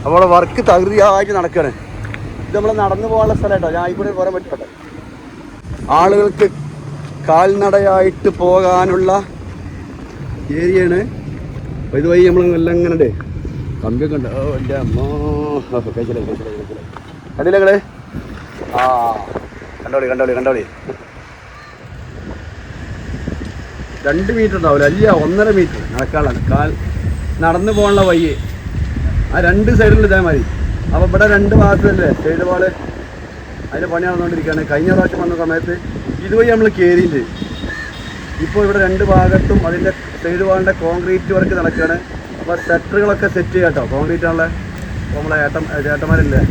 അപ്പോൾ വർക്ക് തകൃതിയായിട്ട് നടക്കുകയാണ് ഇത് നമ്മൾ നടന്നു പോകാനുള്ള സ്ഥലം കേട്ടോ. ഞാൻ ഇവിടെ പോരാൻ പറ്റട്ടെ. ആളുകൾക്ക് കാൽനടയായിട്ട് പോകാനുള്ള ഏരിയയാണ്. ഇത് ഇതുവഴി നമ്മൾ എല്ലാം ഇങ്ങനെ കമ്പിയൊക്കെ ഉണ്ട്. ഓ എന്റെ അമ്മോ. കഴിച്ചില്ല കഴിച്ചില്ല ആ കണ്ടോളി കണ്ടോളി കണ്ടോളി. രണ്ട് മീറ്റർ ഉണ്ടാവില്ല. അല്ല ഒന്നര മീറ്റർ നടക്കാനുള്ള കാൽ നടന്നു പോകാനുള്ള വയ്യ് ആ രണ്ട് സൈഡിൽ ഇതേമാതിരി അപ്പോൾ ഇവിടെ രണ്ട് ഭാഗത്തല്ലേ സൈഡ് വാൾ അതിന്റെ പണി നടന്നുകൊണ്ടിരിക്കുകയാണ്. കഴിഞ്ഞ പ്രാവശ്യം വന്ന സമയത്ത് ഇതുവഴി നമ്മൾ കയറിയില്ലേ ഇപ്പോൾ ഇവിടെ രണ്ട് ഭാഗത്തും അതിന്റെ സൈഡ് വാളിന്റെ കോൺക്രീറ്റ് വർക്ക് നടക്കുകയാണ്. അപ്പോൾ സെറ്ററുകളൊക്കെ സെറ്റ് ചെയ്യാട്ടോ കോൺക്രീറ്റ് ആണല്ലേ? നമ്മളെ ഏട്ടം ചേട്ടന്മാരല്ലേ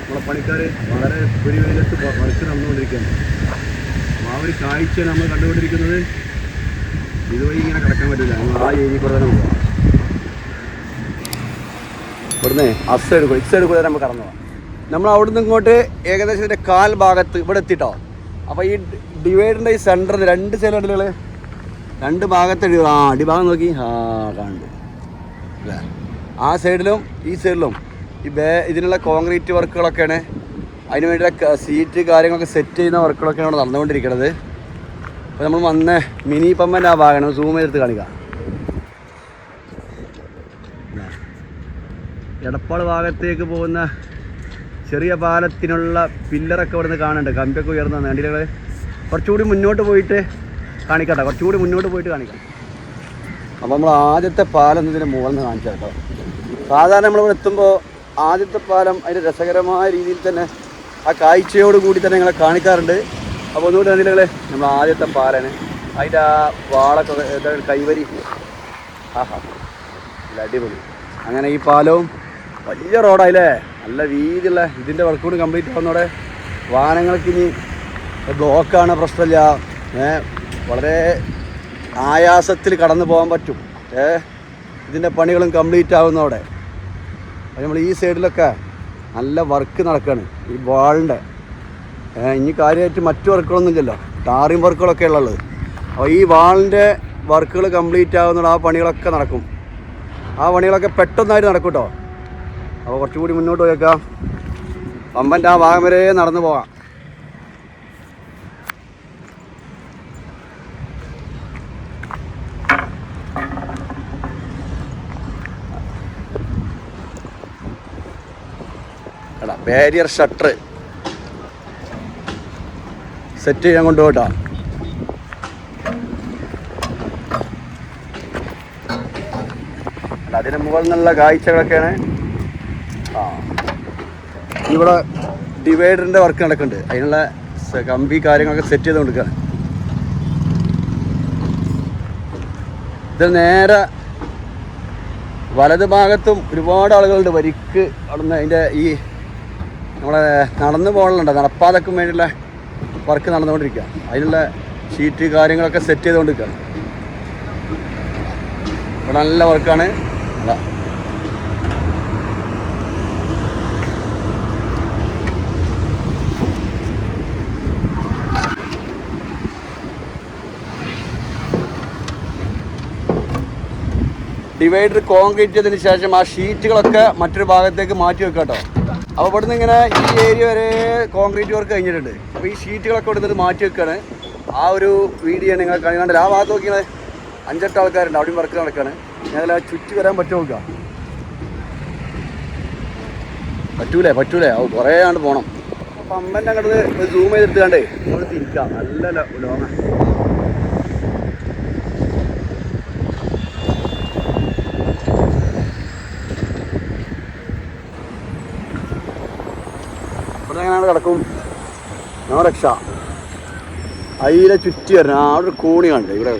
നമ്മളെ പണിക്കാർ വളരെ ഒരു വെയിലത്ത് വർക്ക് നടന്നുകൊണ്ടിരിക്കുകയാണ്. അപ്പോൾ ആ ഒരു കാഴ്ചയാണ് നമ്മൾ കണ്ടുകൊണ്ടിരിക്കുന്നത്. ഇതുവഴി ഇങ്ങനെ കിടക്കാൻ പറ്റില്ല ആ ഏരിയ കൂടെ തന്നെ പോകാം ഇവിടുന്ന് അസൈഡ് സൈഡ് കൂടെ ഇസ് സൈഡ് കൂടെ നമ്മൾ കടന്നു പോകാം നമ്മൾ അവിടുന്ന് ഇങ്ങോട്ട് ഏകദേശം ഇതിന്റെ കാൽ ഭാഗത്ത് ഇവിടെ എത്തിട്ടോ. അപ്പോൾ ഈ ഡിവൈഡറിന്റെ ഈ സെന്ററിൽ രണ്ട് സൈഡ് ഉണ്ടല്ലോ നിങ്ങൾ? രണ്ട് ഭാഗത്ത് എഴുതി ആ അടിഭാഗം നോക്കി. ആ കാണുന്നുണ്ട് അല്ലേ? ആ സൈഡിലും ഈ സൈഡിലും ഈ ബേ ഇതിനുള്ള കോൺക്രീറ്റ് വർക്കുകളൊക്കെയാണ്. അതിന് വേണ്ടിയുള്ള സീറ്റ് കാര്യങ്ങളൊക്കെ സെറ്റ് ചെയ്യുന്ന വർക്കുകളൊക്കെയാണ് നടന്നുകൊണ്ടിരിക്കുന്നത്. അപ്പോൾ നമ്മൾ വന്ന മിനി പമ്പന്റെ ആ ഭാഗമാണ് സൂം ചെയ്തെടുത്ത് കാണിക്കാം. എടപ്പാട് ഭാഗത്തേക്ക് പോകുന്ന ചെറിയ പാലത്തിനുള്ള പില്ലറൊക്കെ ഇവിടുന്ന് കാണുന്നുണ്ട്. കമ്പിയൊക്കെ ഉയർന്ന നേണ്ടികൾ കുറച്ചുകൂടി മുന്നോട്ട് പോയിട്ട് കാണിക്കട്ടെ. കുറച്ചുകൂടി മുന്നോട്ട് പോയിട്ട് കാണിക്കാം. അപ്പോൾ നമ്മൾ ആദ്യത്തെ പാലം ഇതിന്റെ മുകളിൽ നിന്ന് കേട്ടോ. സാധാരണ നമ്മളിവിടെ എത്തുമ്പോൾ ആദ്യത്തെ പാലം അതിന്റെ രസകരമായ രീതിയിൽ തന്നെ ആ കാഴ്ചയോട് കൂടി തന്നെ ഞങ്ങളെ കാണിക്കാറുണ്ട്. അപ്പോൾ ഒന്നുകൂടി കണ്ടില്ലേ നമ്മൾ ആദ്യത്തെ പാലാണ്. അതിന്റെ ആ വാളൊക്കെ കൈവരി. ആഹാ. അടിപൊളി. അങ്ങനെ ഈ പാലവും വലിയ റോഡായില്ലേ? നല്ല വീതിയുള്ള ഇതിന്റെ വർക്ക് കൂടി കംപ്ലീറ്റ് ആവുന്നതോടെ വാഹനങ്ങൾക്ക് ഇനി ബ്ലോക്കാണ് പ്രശ്നമില്ല. വളരെ ആയാസത്തിൽ കടന്നു പോകാൻ പറ്റും. ഏ ഇതിന്റെ പണികളും കംപ്ലീറ്റ് ആവുന്നതോടെ. നമ്മൾ ഈ സൈഡിലൊക്കെ നല്ല വർക്ക് നടക്കുകയാണ് ഈ വാളിന്റെ ഇനി കാര്യമായിട്ട് മറ്റു വർക്കുകളൊന്നും ഇല്ലല്ലോ. ടാറിങ് വർക്കുകളൊക്കെ ഉള്ളത്. അപ്പോൾ ഈ വാളിന്റെ വർക്കുകൾ കംപ്ലീറ്റ് ആവുന്ന ആ പണികളൊക്കെ നടക്കും. ആ പണികളൊക്കെ പെട്ടെന്നായിട്ട് നടക്കും കേട്ടോ അപ്പോൾ കുറച്ചുകൂടി മുന്നോട്ട് പോയേക്കാം. പമ്പന്റെ ആ ഭാഗം വരെ നടന്നു പോകാം. ബാരിയർ ഷട്ടർ സെറ്റ് ചെയ്യാൻ കൊണ്ടുപോട്ടാ അതിന് മുകളിൽ നിന്നുള്ള കാഴ്ചകളൊക്കെയാണ് ഇവിടെ ഡിവൈഡറിന്റെ വർക്ക് നടക്കുന്നുണ്ട്. അതിനുള്ള കമ്പി കാര്യങ്ങളൊക്കെ സെറ്റ് ചെയ്ത് കൊടുക്കുകയാണ് ഇത് നേരെ വലത് ഭാഗത്തും ഒരുപാട് ആളുകളുണ്ട്. വരിക്ക് അവിടുന്ന് അതിന്റെ ഈ നമ്മളെ നടന്നു പോകണുണ്ട്. നടപ്പാതക്കും വേണ്ടിയുള്ള വർക്ക് നടന്നുകൊണ്ടിരിക്കുക അതിനുള്ള ഷീറ്റ് കാര്യങ്ങളൊക്കെ സെറ്റ് ചെയ്തുകൊണ്ടിരിക്കുകയാണ്. ഇവിടെ നല്ല വർക്കാണ് അതാ ഡിവൈഡർ കോൺക്രീറ്റ് ചെയ്തതിന് ശേഷം ആ ഷീറ്റുകളൊക്കെ മറ്റൊരു ഭാഗത്തേക്ക് മാറ്റി വെക്കാം കേട്ടോ. അപ്പോൾ ഇവിടുന്ന് ഇങ്ങനെ ഈ ഏരിയ വരെ കോൺക്രീറ്റ് വർക്ക് കഴിഞ്ഞിട്ടുണ്ട്. അപ്പോൾ ഈ ഷീറ്റുകളൊക്കെ ഇവിടുന്ന് മാറ്റി വെക്കുകയാണ് ആ ഒരു വീഡിയോ നിങ്ങൾ കണ്ടില്ല? ആ ഭാഗത്ത് നോക്കിയാൽ അഞ്ചെട്ട് ആൾക്കാരുണ്ട്. അവിടെയും വർക്ക് നടക്കുകയാണ് ഞങ്ങൾ ആ ചുറ്റി വരാൻ പറ്റുമോ നോക്കുക പറ്റൂലേ പറ്റൂലേ. ഓ കുറേ ആണ്ട് പോകണം അപ്പം അമ്മന്റെ അങ്ങോട്ട് സൂം ചെയ്തിട്ട് ചെയ്തെടുത്തുകാണ്ടേ നമ്മൾ തിരിക്കാം. നല്ല ലോങ്ങ കിടക്കും നോ രക്ഷ അതിലെ ചുറ്റി വരണം. അവിടെ ഒരു കോണി കണ്ടേ. ഇവിടെ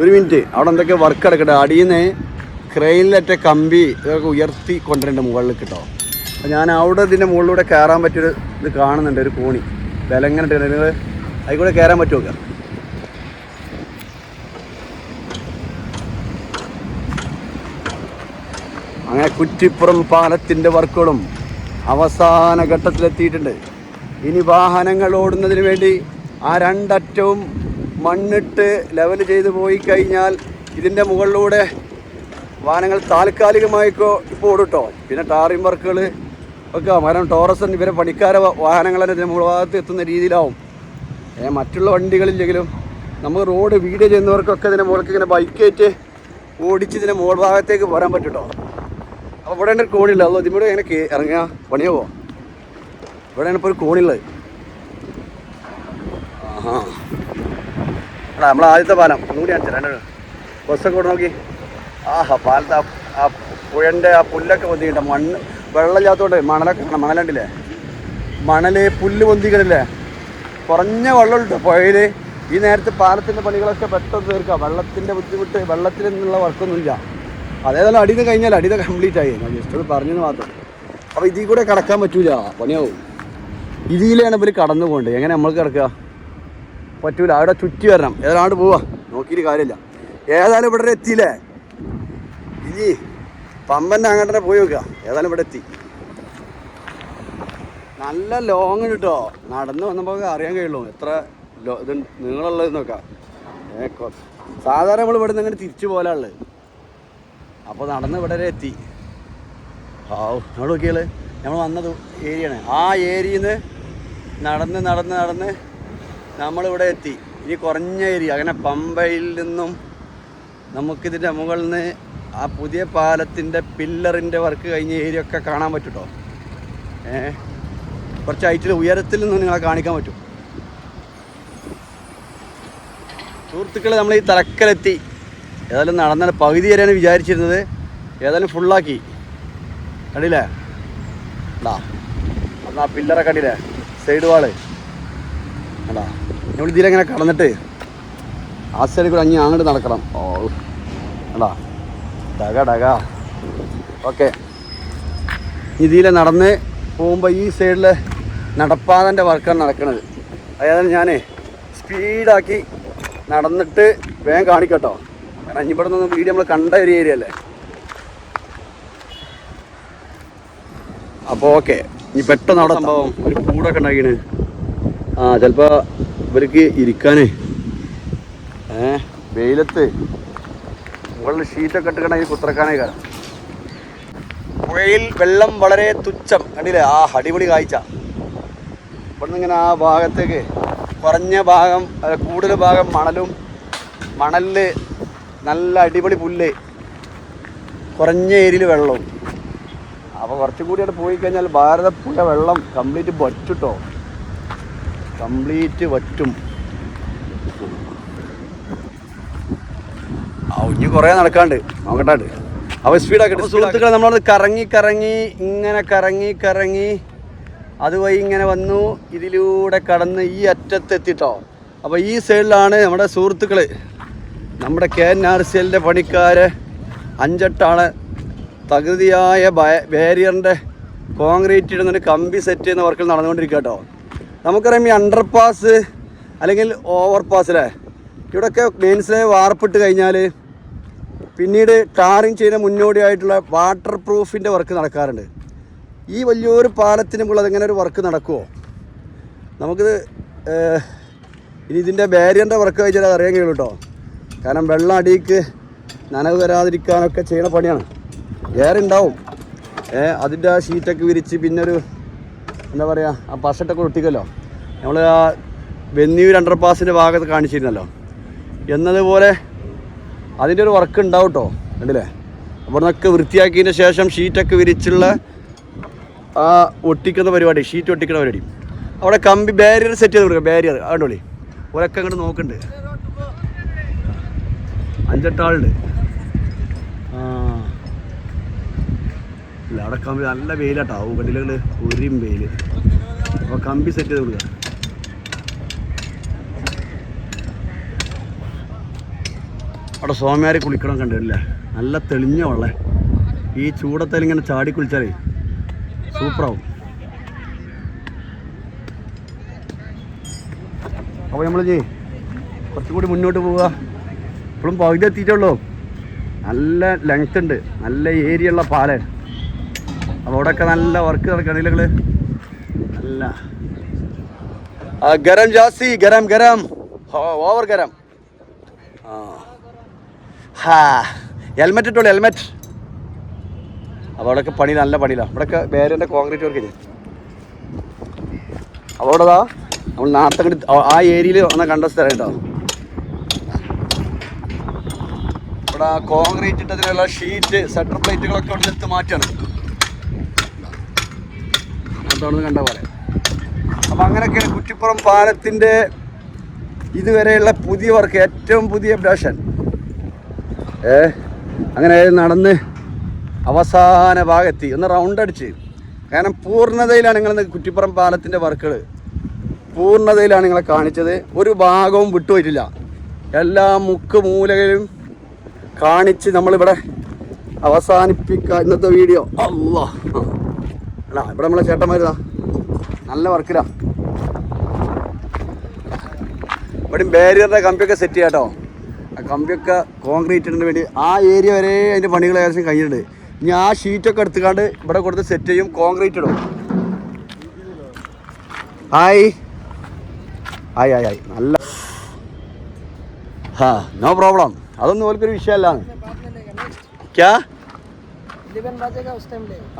ഒരു മിനിറ്റ്. അവിടെ എന്തൊക്കെ വർക്ക് എടുക്കട്ടെ അടിയിൽ നിന്ന് ക്രെയിനിലറ്റ കമ്പി ഇതൊക്കെ ഉയർത്തി കൊണ്ടുവരേണ്ട മുകളിൽ കിട്ടോ അപ്പോൾ ഞാൻ അവിടെ ഇതിന്റെ മുകളിലൂടെ കയറാൻ പറ്റിയൊരു ഇത് കാണുന്നുണ്ട് ഒരു കോണി. വില എങ്ങനെ ഉണ്ട് നിങ്ങൾ അതിൽ കയറാൻ പറ്റുമോ അങ്ങനെ കുറ്റിപ്പുറം പാലത്തിന്റെ വർക്കുകളും അവസാന ഘട്ടത്തിലെത്തിയിട്ടുണ്ട്. ഇനി വാഹനങ്ങൾ ഓടുന്നതിന് വേണ്ടി ആ രണ്ടറ്റവും മണ്ണിട്ട് ലെവൽ ചെയ്ത് പോയി കഴിഞ്ഞാൽ ഇതിന്റെ മുകളിലൂടെ വാഹനങ്ങൾ താൽക്കാലികമായിക്കോ ഇപ്പോൾ ഓടുട്ടോ. പിന്നെ ടാറിംഗ് വർക്കുകൾ ഒക്കെ മരം ടോറസ് ഇവരെ പണിക്കാര വാഹനങ്ങൾ തന്നെ ഇതിന്റെ മുകൾ ഭാഗത്ത് എത്തുന്ന രീതിയിലാവും. മറ്റുള്ള വണ്ടികളില്ലെങ്കിലും നമുക്ക് റോഡ് വീഡിയോ ചെയ്യുന്നവർക്കൊക്കെ ഇതിന്റെ മുകൾക്ക് ഇങ്ങനെ ബൈക്കേറ്റ് ഓടിച്ച് ഇതിന്റെ മുകൾ ഭാഗത്തേക്ക് പോരാൻ പറ്റും ഇവിടെ ഒരു കോണില്ല. അതോ ഇതിലൂടെ എങ്ങനെ ഇറങ്ങുക പണിയാവോ? ഇവിടെയാണ് ഇപ്പോൾ ഒരു കോണിയുള്ളത് ആഹാ. എടാ നമ്മളെ ആദ്യത്തെ പാലം. ഒന്നുകൂടി കാണിച്ചു രണ്ട് ബസ്സൊക്കെ ഇവിടെ നോക്കി. ആഹാ പാലത്തെ ആ- ആ പുഴന്റെ ആ പുല്ലൊക്കെ പൊന്തിക്കിട്ട മണ്ണ് വെള്ളമില്ലാത്തതുകൊണ്ട് മണലൊക്കെ കാണാം. മണലുണ്ടില്ലേ മണൽ പുല്ല് പൊന്തിക്കണില്ലേ കുറഞ്ഞ വെള്ളം കേട്ടോ പുഴയിൽ ഈ നേരത്തെ പാലത്തിന്റെ പണികളൊക്കെ പെട്ടെന്ന് തീർക്കാം. വെള്ളത്തിന്റെ ബുദ്ധിമുട്ട് വെള്ളത്തിൽ നിന്നുള്ള വർക്കൊന്നുമില്ല. അതേതായാലും അടിയിൽ നിന്ന് കഴിഞ്ഞാൽ അടിയിൽ കംപ്ലീറ്റ് ആയി. ഞാൻ ജസ്റ്റ് അത് പറഞ്ഞെന്ന് മാത്രം. അപ്പോൾ ഇതിൽ കൂടെ കടക്കാൻ പറ്റൂല. പണിയാവും. ഇതിലാണ് ഇവർ കടന്നു പോകേണ്ടത് എങ്ങനെ നമ്മൾ കിടക്കുക? പറ്റൂല. അവിടെ ചുറ്റി വരണം. ഏതാണ്ട് പോവാ. നോക്കിയിട്ട് കാര്യമില്ല. ഏതായാലും ഇവിടെ എത്തിയില്ലേ? ഇനി പമ്പന്റെ അങ്ങോട്ട് തന്നെ പോയി നോക്കുക. ഏതായാലും ഇവിടെ എത്തി. നല്ല ലോങ് കിട്ടോ. നടന്ന് വന്നപ്പോൾ അറിയാൻ കഴിയുള്ളൂ. എത്ര ലോ ഇത് നിങ്ങളുള്ളത് നോക്കാം. സാധാരണ നമ്മൾ ഇവിടെ നിന്ന് ഇങ്ങനെ തിരിച്ചു പോലാൾ അപ്പോൾ നടന്ന് ഇവിടെ വരെ എത്തി. ഹാവ് നമ്മൾ നോക്കിയാൽ നമ്മൾ വന്നത് ഏരിയയാണ്. ആ ഏരിയയിൽ നിന്ന് നടന്ന് നടന്ന് നടന്ന് നമ്മളിവിടെ എത്തി. ഇനി കുറഞ്ഞ ഏരിയ അങ്ങനെ പമ്പയിൽ നിന്നും നമുക്കിതിന്റെ മുകളിൽ നിന്ന് ആ പുതിയ പാലത്തിന്റെ പില്ലറിന്റെ വർക്ക് കഴിഞ്ഞ ഏരിയ ഒക്കെ കാണാൻ പറ്റും കേട്ടോ ഏ? കുറച്ച് ഹൈറ്റിൽ ഉയരത്തിൽ നിന്ന് നിങ്ങളെ കാണിക്കാൻ പറ്റും. സുഹൃത്തുക്കൾ നമ്മൾ ഈ തലക്കലെത്തി ഏതായാലും നടന്നാൽ പകുതി വരെയാണ് വിചാരിച്ചിരുന്നത്. ഏതായാലും ഫുള്ളാക്കി കണ്ടില്ലേ? ഉണ്ടാ അന്ന് ആ പില്ലറെ കണ്ടില്ലേ? സൈഡ് വാൾ കണ്ടാ? നമ്മൾ ഇതിലെങ്ങനെ കടന്നിട്ട് ആ സൈഡിൽ കൂടെ അഞ്ഞ് അങ്ങോട്ട് നടക്കണം. ഓ കണ്ടാ? ഡക ഡക ഓക്കെ. ഇതിലെ നടന്ന് പോകുമ്പോൾ ഈ സൈഡിൽ നടപ്പാതന്റെ വർക്കാണ് നടക്കുന്നത് അതായത് ഞാൻ സ്പീഡാക്കി നടന്നിട്ട് വേഗം കാണിക്കട്ടോ. കാരണം ഇവിടെ നിന്ന് വീഡിയോ നമ്മൾ കണ്ട ഒരു ഏരിയ അല്ലേ? അപ്പോൾ ഓക്കെ ഇനി പെട്ടെന്ന് അവിടെ സംഭവം ഒരു കൂടൊക്കെ ഉണ്ടാക്കിയാണ് ആ ചിലപ്പോൾ ഇവർക്ക് ഇരിക്കാനേ. ഏ വെയിലത്ത് മുകളിൽ ഷീറ്റൊക്കെ ഇട്ടിക്കണ കുത്തിറക്കാനേ കാരണം. പുഴയിൽ വെള്ളം വളരെ തുച്ഛം. കണ്ടില്ലേ? ആ അടിപൊളി കാഴ്ച. ഇവിടുന്ന് ഇങ്ങനെ ആ ഭാഗത്തേക്ക് കുറഞ്ഞ ഭാഗം കൂടുതൽ ഭാഗം മണലും മണലിൽ നല്ല അടിപൊളി പുല്ല്. കുറഞ്ഞ ഏരിയയിൽ വെള്ളവും അപ്പോൾ കുറച്ചും കൂടി അവിടെ പോയി കഴിഞ്ഞാൽ ഭാരതപ്പുഴ വെള്ളം കംപ്ലീറ്റ് വറ്റുട്ടോ. കംപ്ലീറ്റ് വറ്റും. ഇനി കുറേ നടക്കാണ്ട്. നോക്കട്ടാണ്ട്. അപ്പോൾ സ്പീഡാക്കട്ടെ സുഹൃത്തുക്കളെ നമ്മൾ കറങ്ങി കറങ്ങി ഇങ്ങനെ കറങ്ങി കറങ്ങി. അതുവഴി ഇങ്ങനെ വന്നു. ഇതിലൂടെ കടന്ന് ഈ അറ്റത്ത് എത്തിട്ടോ അപ്പോൾ ഈ സൈഡിലാണ് നമ്മുടെ സുഹൃത്തുക്കൾ നമ്മുടെ കെ എൻ ആർ സി എല്ലിന്റെ പണിക്കാർ അഞ്ചെട്ടാണ് തകൃതിയായ ബാരിയറിന്റെ കോൺക്രീറ്റ് ഇടുന്നൊരു കമ്പി സെറ്റ് ചെയ്യുന്ന വർക്കിൽ നടന്നുകൊണ്ടിരിക്കുക കേട്ടോ നമുക്കറിയാം ഈ അണ്ടർപാസ് അല്ലെങ്കിൽ ഓവർ പാസ് അല്ലേ ഇവിടെയൊക്കെ മെയിൻസിലെ വാർപ്പിട്ട് കഴിഞ്ഞാൽ പിന്നീട് ടാറിങ് ചെയ്യുന്ന മുന്നോടിയായിട്ടുള്ള വാട്ടർ പ്രൂഫിന്റെ വർക്ക് നടക്കാറുണ്ട്. ഈ വലിയൊരു പാലത്തിന് മുകളിൽ അതിങ്ങനെ ഒരു വർക്ക് നടക്കുമോ നമുക്കിത് ഇനി ഇതിന്റെ ബാരിയറിന്റെ വർക്ക് കഴിച്ചാൽ അറിയാൻ കഴിയുള്ളൂ കേട്ടോ കാരണം വെള്ളം അടിയിക്ക് നനവ് വരാതിരിക്കാനൊക്കെ ചെയ്യണ പണിയാണ്. ഏറെ ഉണ്ടാവും അതിന്റെ ആ ഷീറ്റൊക്കെ വിരിച്ച് പിന്നെ ഒരു എന്താ പറയുക ആ പശട്ടൊക്കെ ഒട്ടിക്കല്ലോ. നമ്മൾ ആ വെന്നിയൂർ അണ്ടർ പാസിന്റെ ഭാഗത്ത് കാണിച്ചിരുന്നല്ലോ. എന്നതുപോലെ അതിന്റെ ഒരു വർക്ക് ഉണ്ടാവും കേട്ടോ കണ്ടില്ലേ? അവിടെ നിന്നൊക്കെ വൃത്തിയാക്കിയതിന് ശേഷം ഷീറ്റൊക്കെ വിരിച്ചുള്ള ആ ഒട്ടിക്കുന്ന പരിപാടി ഷീറ്റ് ഒട്ടിക്കുന്ന പരിപാടി. അവിടെ കമ്പി ബാരിയർ സെറ്റ് ചെയ്ത് കൊടുക്കുക ബാരിയർ അതുകൊണ്ടോളി ഒരൊക്കെ അങ്ങോട്ട് നോക്കുന്നുണ്ട് അഞ്ചെട്ടാളുണ്ട്. ആ. ഇല്ല അവിടെ കമ്പി നല്ല വെയിലാട്ടോ. കണ്ടില്ല ഒരു വെയിൽ അപ്പോൾ കമ്പി സെറ്റ് ചെയ്ത് കൊടുക്കുക അവിടെ സോമയാരി കുളിക്കണം കണ്ടില്ലേ നല്ല തെളിഞ്ഞ വെള്ളം. ഈ ചൂടത്തിൽ ഇങ്ങനെ ചാടി കുളിച്ചാലേ സൂപ്പറാവും. അപ്പോൾ നമ്മൾ ചെയ് കുറച്ചുകൂടി മുന്നോട്ട് പോവുക. ഇപ്പോഴും പകുതി എത്തിയിട്ടുള്ളൂ നല്ല ലെങ്ത് ഉണ്ട്. നല്ല ഏരിയ ഉള്ള പാല. അപ്പോൾ അവിടെയൊക്കെ നല്ല വർക്ക് നടക്കണില്ല നിങ്ങൾ? നല്ല. ഗരം ജാസ്തി ഗരം ഗരം. ഓവർ ഗരം. ഹാ ഹെൽമെറ്റ് ഇട്ടോളൂ ഹെൽമെറ്റ് അവിടെയൊക്കെ പണി നല്ല പണിയിലാണ് ഇവിടെയൊക്കെ വേറെ കോൺക്രീറ്റ് വർക്ക് അവിടെതാ നമ്മൾ നാർത്തങ്ങടി ആ ഏരിയയിൽ വന്ന കണ്ട സ്ഥലം കേട്ടോ ആ കോൺക്രീറ്റ് ഇട്ടതിനുള്ള ഷീറ്റ് സെറ്റർ പ്ലേറ്റുകളൊക്കെ അവിടെ എടുത്ത് മാറ്റണം. അതാണെന്ന് കണ്ട പോലെ അപ്പം അങ്ങനെയൊക്കെയാണ് കുറ്റിപ്പുറം പാലത്തിന്റെ ഇതുവരെയുള്ള പുതിയ വർക്ക് ഏറ്റവും പുതിയ അപ്ഡേഷൻ ഏ അങ്ങനെ നടന്ന് അവസാന ഭാഗത്തി. ഒന്ന് റൗണ്ട് അടിച്ച്. കാരണം പൂർണതയിലാണ് നിങ്ങൾ കുറ്റിപ്പുറം പാലത്തിന്റെ വർക്കുകൾ പൂർണതയിലാണ് നിങ്ങളെ കാണിച്ചത്. ഒരു ഭാഗവും വിട്ടുപോയിട്ടില്ല. എല്ലാ മുക്ക് മൂലകളും കാണിച്ച് നമ്മളിവിടെ അവസാനിപ്പിക്കുക ഇന്നത്തെ വീഡിയോ. അല്ലോ അല്ല ഇവിടെ നമ്മളെ ചേട്ടന്മാരുതാ. നല്ല വർക്കിലാ. ഇവിടെയും ബാരിയറിന്റെ കമ്പിയൊക്കെ സെറ്റ് ചെയ്യാട്ടോ ആ കമ്പിയൊക്കെ കോൺക്രീറ്റിന് വേണ്ടി ആ ഏരിയ വരെ അതിന്റെ പണികൾ ഏകദേശം കഴിഞ്ഞിട്ടുണ്ട്. ഇനി ആ ഷീറ്റൊക്കെ എടുത്തുകൊണ്ട് ഇവിടെ കൊടുത്ത് സെറ്റ് ചെയ്യും കോൺക്രീറ്റ് ഇടും. ഹായ് ഹായ് ഹായ് ഹായ് നല്ല ഹാ നോ പ്രോബ്ലം അതൊന്നും ഓൽക്കൊരു വിഷയമല്ല ക്യാ?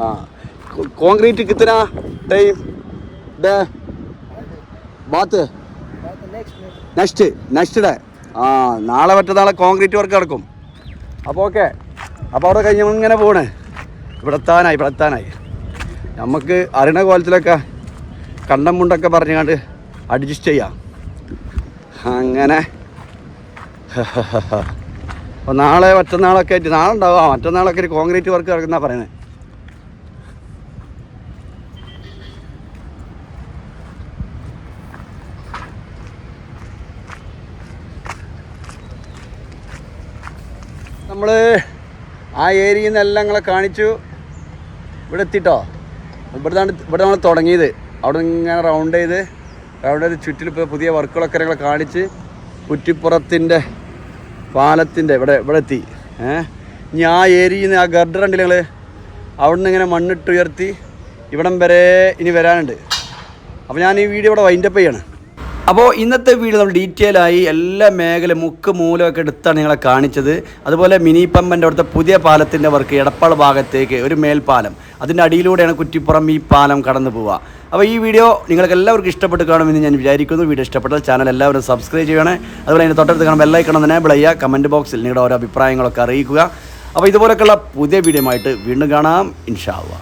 ആ കോൺക്രീറ്റ് കിത്തന time Baat. Next next day. ആ നാളെ മറ്റന്നാളെ കോൺക്രീറ്റ് വർക്ക് നടക്കും. അപ്പോൾ ഓക്കെ. അപ്പോൾ അവിടെ കഴിഞ്ഞ ഇങ്ങനെ പോണേ. ഇവിടെ എത്താനായി ഇവിടെ എത്താനായി നമുക്ക് അറിയണ കോലത്തിലൊക്കെ കണ്ടം മുണ്ടൊക്കെ പറഞ്ഞുകൊണ്ട് അഡ്ജസ്റ്റ് ചെയ്യാം. അങ്ങനെ. അപ്പോൾ നാളെ മറ്റന്നാളൊക്കെ ആയിട്ട് നാളെ ഉണ്ടാവും. ആ മറ്റന്നാളൊക്കെ ഒരു കോൺക്രീറ്റ് വർക്ക് നടക്കുന്ന പറയുന്നത് നമ്മൾ ആ ഏരിയയിൽ നിന്നെല്ലാം നിങ്ങളെ കാണിച്ചു. ഇവിടെ എത്തിട്ടോ. ഇവിടുന്നാണ് ഇവിടെ നമ്മൾ തുടങ്ങിയത്. അവിടെ ഇങ്ങനെ റൗണ്ട് ചെയ്ത് റൗണ്ട് ചെയ്ത് ചുറ്റിൽ പുതിയ വർക്കുകളൊക്കെ ഞങ്ങളെ കാണിച്ച് കുറ്റിപ്പുറത്തിന്റെ പാലത്തിന്റെ ഇവിടെ ഇവിടെ എത്തി ഏഹ് ഇനി ആ ഏരിയയിൽ ആ ഗർഡർ ഉണ്ടല്ലേ ഞങ്ങൾ അവിടെ നിന്ന് ഇങ്ങനെ മണ്ണിട്ട് ഉയർത്തി ഇവിടം വരെ ഇനി വരാനുണ്ട്. അപ്പോൾ ഞാൻ ഈ വീഡിയോ ഇവിടെ വൈൻഡപ്പ് ചെയ്യാണ്. അപ്പോൾ ഇന്നത്തെ വീഡിയോ നമ്മൾ ഡീറ്റെയിൽ ആയി എല്ലാ മേഖല മുക്ക് മൂലമൊക്കെ എടുത്താണ് നിങ്ങളെ കാണിച്ചത്. അതുപോലെ മിനി പമ്പന്റെ അവിടുത്തെ പുതിയ പാലത്തിന്റെ വർക്ക് എടപ്പാൾ ഭാഗത്തേക്ക് ഒരു മേൽപ്പാലം. അതിന്റെ അടിയിലൂടെയാണ് കുറ്റിപ്പുറം ഈ പാലം കടന്നു പോവുക അപ്പോൾ ഈ വീഡിയോ നിങ്ങൾക്ക് എല്ലാവർക്കും ഇഷ്ടപ്പെട്ട് കാണുമെന്ന് ഞാൻ വിചാരിക്കുന്നു. വീഡിയോ ഇഷ്ടപ്പെട്ടാൽ ചാനൽ എല്ലാവരും സബ്സ്ക്രൈബ് ചെയ്യണേ. അതുപോലെ അതിന്റെ തൊട്ടടുത്ത് കാണാൻ ബെല്ലൈക്കണം എനേബിൾ ചെയ്യുക കമന്റ് ബോക്സിൽ നിങ്ങളുടെ ഓരോ അഭിപ്രായങ്ങളൊക്കെ അറിയിക്കുക. അപ്പോൾ ഇതുപോലൊക്കെയുള്ള പുതിയ വീഡിയോ ആയിട്ട് വീണ്ടും കാണാം. ഇൻഷാവുക